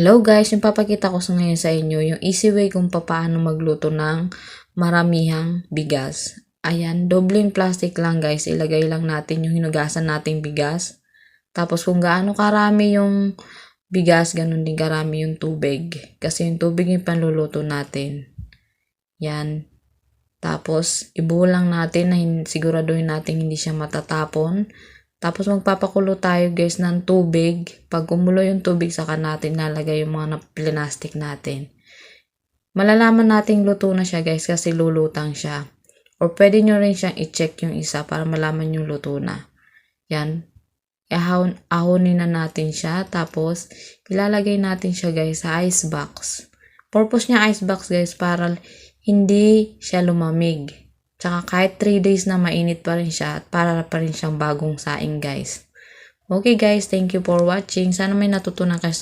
Hello guys, yung papakita ko sa ngayon sa inyo, yung easy way kung paano magluto ng maramihang bigas. Ayan, dobleng plastic lang guys, ilagay lang natin yung hinugasan nating bigas. Tapos kung gaano karami yung bigas, ganun din karami yung tubig. Kasi yung tubig yung panluluto natin. Yan. Tapos, ibuo lang natin na hin- siguraduhin natin hindi siya matatapon. Tapos magpapakulo tayo guys ng tubig. Pag kumulo yung tubig, saka natin nalagay yung mga plastic natin. Malalaman nating luto na siya guys kasi lulutang siya. Or pwede nyo rin siyang i-check yung isa para malaman yung luto na. Yan. Ahon, ahonin na natin siya. Tapos, ilalagay natin siya guys sa ice box. Purpose niya ice box guys para hindi siya lumamig. Tsaka kahit 3 days na mainit pa rin siya at para pa rin siyang bagong saing guys. Okay guys, thank you for watching. Sana may natutunan kayo